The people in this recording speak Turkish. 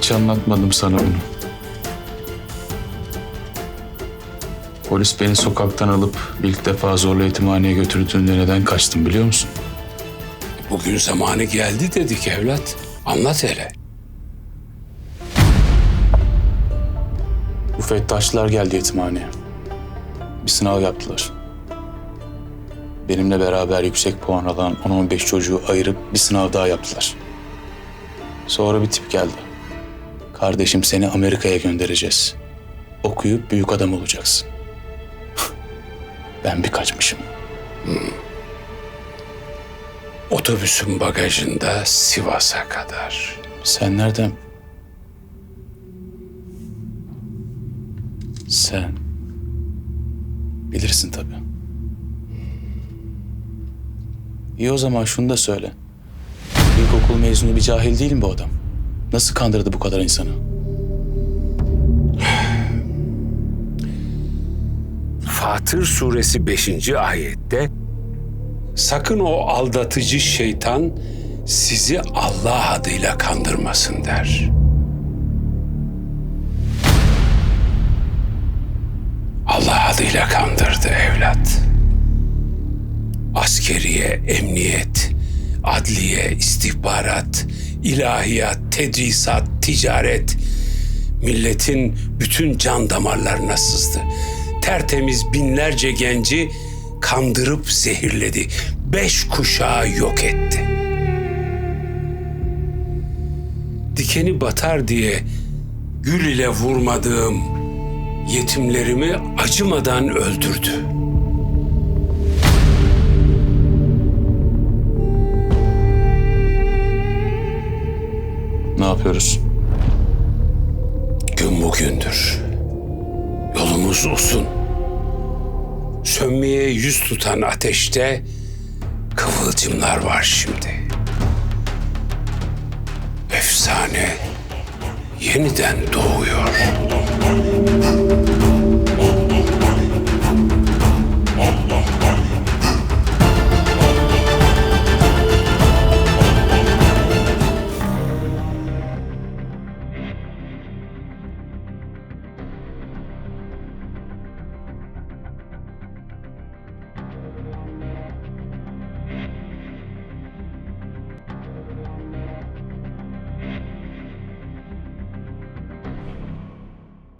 Hiç anlatmadım sana bunu. Polis beni sokaktan alıp ilk defa zorla yetimhaneye götürdüğünde neden kaçtım biliyor musun? Bugün zamanı geldi dedik evlat. Anlat hele. Bu fettaşlar geldi yetimhaneye. Bir sınav yaptılar. Benimle beraber yüksek puan alan 10-15 çocuğu ayırıp bir sınav daha yaptılar. Sonra bir tip geldi. Kardeşim seni Amerika'ya göndereceğiz. Okuyup büyük adam olacaksın. ben bir kaçmışım. Otobüsün bagajında Sivas'a kadar. Sen nereden? Sen bilirsin tabii. İyi o zaman şunu da söyle. İlkokul mezunu bir cahil değil mi bu adam? Nasıl kandırdı bu kadar insanı? Fatır suresi 5. ayette sakın o aldatıcı şeytan sizi Allah adıyla kandırmasın der. Allah adıyla kandırdı evlat. Askeriye, emniyet, adliye, istihbarat, ilahiyat, tedrisat, ticaret, milletin bütün can damarlarına sızdı. Tertemiz binlerce genci kandırıp zehirledi. Beş kuşağı yok etti. Dikeni batar diye gül ile vurmadığım yetimlerimi acımadan öldürdü. Yapıyoruz? Gün bugündür. Yolumuz uzun. Sönmeye yüz tutan ateşte kıvılcımlar var şimdi. Efsane yeniden doğuyor.